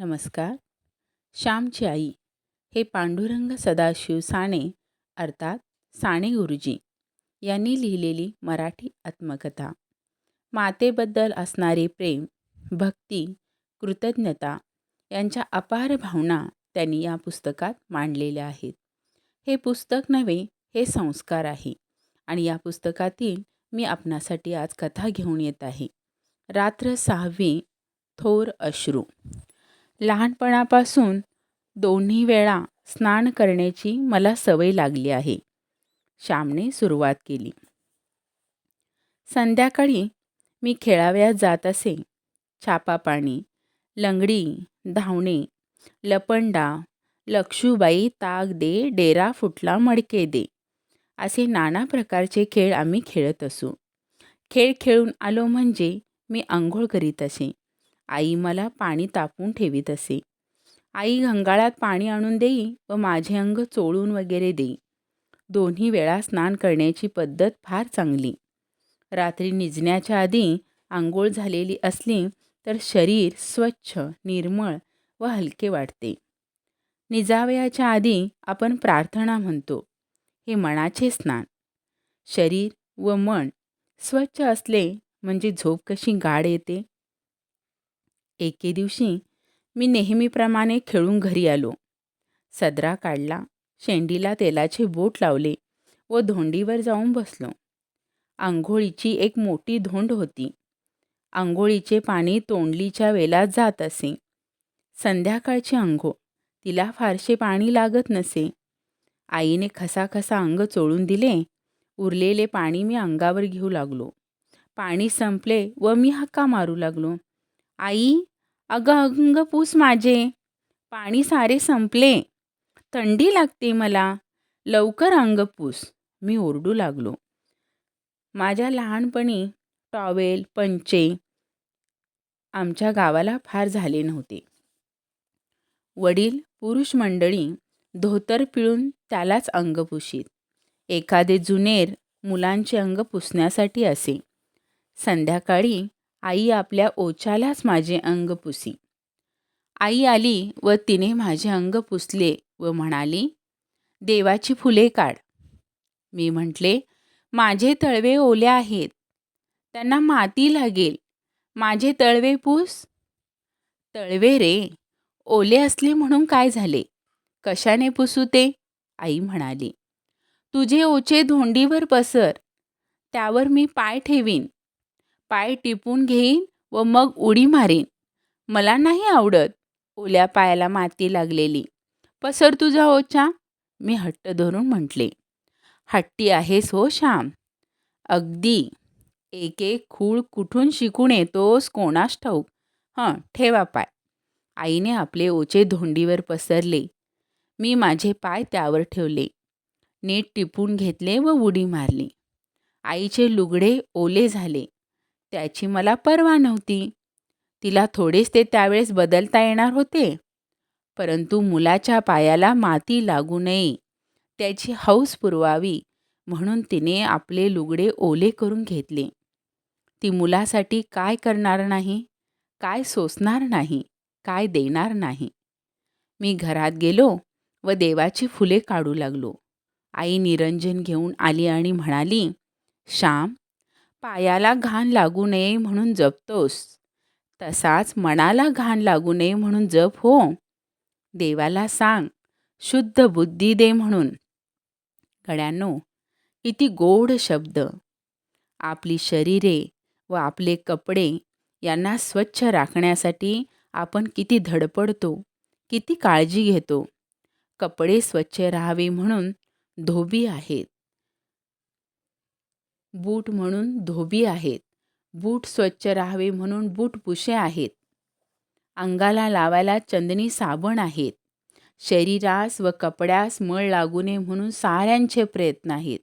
नमस्कार. श्यामची आई हे पांडुरंग सदाशिव साने अर्थात साने गुरुजी यांनी लिहिलेली मराठी आत्मकथा. मातेबद्दल असणारे प्रेम भक्ती कृतज्ञता यांच्या अपार भावना त्यांनी या पुस्तकात मांडलेल्या आहेत. हे पुस्तक नव्हे हे संस्कार आहे आणि या पुस्तकातील मी आपणासाठी आज कथा घेऊन येत आहे. रात्र सहावी थोर अश्रू. लहानपणापासून दोन्ही वेळा स्नान करण्याची मला सवय लागली आहे. श्यामने सुरुवात केली. संध्याकाळी मी खेळावयात जात असे. छापापाणी लंगडी धावणे लपंडा लक्षूबाई ताग दे डेरा फुटला मडके दे असे नाना प्रकारचे खेळ आम्ही खेळत असू. खेळ खेळून आलो म्हणजे मी आंघोळ करीत असे. आई मला पाणी तापून ठेवीत असे. आई घंगाळात पाणी आणून देई व माझे अंग चोळून वगैरे देई. दोन्ही वेळा स्नान करण्याची पद्धत फार चांगली. रात्री निजण्याच्या आधी आंघोळ झालेली असली तर शरीर स्वच्छ निर्मळ व हलके वाटते. निजावयाच्या आधी आपण प्रार्थना म्हणतो. हे मनाचे स्नान. शरीर व मन स्वच्छ असले म्हणजे झोप कशी गाढ येते? एके दिवशी मी नेहमीप्रमाणे खेळून घरी आलो. सदरा काढला शेंडीला तेलाचे बोट लावले व धोंडीवर जाऊन बसलो. आंघोळीची एक मोठी धोंड होती. आंघोळीचे पाणी तोंडलीच्या वेलात जात असे. संध्याकाळची अंघोळ तिला फारसे पाणी लागत नसे. आईने खसाखसा अंग चोळून दिले उरलेले पाणी मी अंगावर घेऊ लागलो. पाणी संपले व मी हक्का मारू लागलो. आई अगं अंग पूस माझे. पाणी सारे संपले. थंडी लागते मला. लवकर अंग पूस. मी ओरडू लागलो. माझ्या लहानपणी टॉवेल पंचे आमच्या गावाला फार झाले नव्हते. वडील पुरुष मंडळी धोतर पिळून त्यालाच अंग पुशीत. एखादे जुनेर मुलांचे अंग पुसण्यासाठी असे. संध्याकाळी आई आपल्या ओछ्यालाच माझे अंग पुसी. आई आली व तिने माझे अंग पुसले व म्हणाली देवाची फुले काढ. मी म्हटले माझे तळवे ओले आहेत. त्यांना माती लागेल. माझे तळवे पूस. तळवे रे ओले असले म्हणून काय झाले? कशाने पुसू ते? आई म्हणाली. तुझे ओचे धोंडीवर पसर. त्यावर मी पाय ठेवीन. पाय टिपून घेईन व मग उडी मारीन. मला नाही आवडत. ओल्या पायाला माती लागलेली. पसर तुझा ओचा मी हट्ट धरून म्हटले. हट्टी आहेस हो श्याम. अगदी. एक एक खूळ कुठून शिकून येतोस कोणास ठाऊक. हं ठेवा पाय. आईने आपले ओचे धोंडीवर पसरले. मी माझे पाय त्यावर ठेवले. नीट टिपून घेतले व उडी मारली. आईचे लुगडे ओले झाले. त्याची मला पर्वा नव्हती. तिला थोडेच ते त्यावेळेस बदलता येणार होते. परंतु मुलाच्या पायाला माती लागू नये. त्याची हौस पुरवावी म्हणून तिने आपले लुगडे ओले करून घेतले. ती मुलासाठी काय करणार नाही? काय सोसणार नाही? काय देणार नाही? मी घरात गेलो व देवाची फुले काढू लागलो. आई निरंजन घेऊन आली आणि म्हणाली श्याम पायाला घाण लागू नये म्हणून जपतोस. तसाच मनाला घाण लागू नये म्हणून जप हो. देवाला सांग शुद्ध बुद्धी दे म्हणून. गड्यांनो किती गोड शब्द. आपली शरीरे व आपले कपडे यांना स्वच्छ राखण्यासाठी आपण किती धडपडतो किती काळजी घेतो. कपडे स्वच्छ राहावे म्हणून धोबी आहेत. बूट म्हणून धोबी आहेत. बूट स्वच्छ राहावे म्हणून बूट पुशे आहेत. अंगाला लावायला चंदनी साबण आहेत. शरीरास व कपड्यास मळ लागू नये म्हणून साऱ्यांचे प्रयत्न आहेत.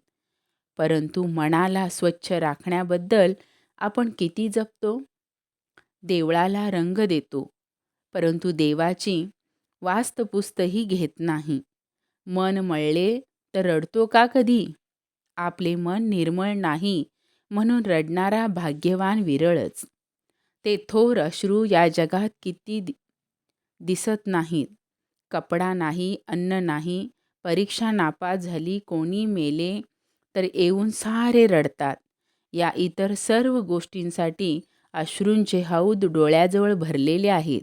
परंतु मनाला स्वच्छ राखण्याबद्दल आपण किती जपतो? देवळाला रंग देतो. परंतु देवाची वास्तपुस्तही घेत नाही. मन मळले तर रडतो का कधी? आपले मन निर्मळ नाही म्हणून रडणारा भाग्यवान विरळच. ते थोर अश्रू या जगात किती दिसत नाहीत. कपडा नाही अन्न नाही परीक्षा नापास झाली कोणी मेले तर येऊन सारे रडतात. या इतर सर्व गोष्टींसाठी अश्रूंचे हौद डोळ्याजवळ भरलेले आहेत.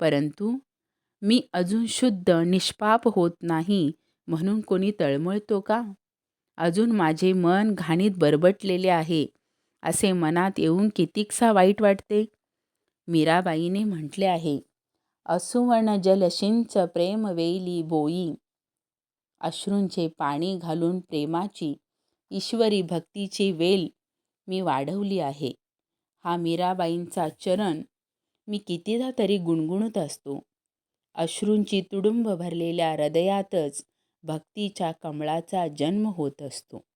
परंतु मी अजून शुद्ध निष्पाप होत नाही म्हणून कोणी तळमळतो का? अजून माझे मन घाणीत बरबटलेले आहे असे मनात येऊन कितीकसा वाईट वाटते? मीराबाईने म्हटले आहे असुवर्ण जलशिंच प्रेम वेली बोई. अश्रूंचे पाणी घालून प्रेमाची ईश्वरी भक्तीची वेल मी वाढवली आहे. हा मीराबाईंचा चरण मी कितीदा तरी गुणगुणत असतो. अश्रूंची तुडुंब भरलेल्या हृदयातच भक्तीच्या कमळाचा जन्म होत असतो.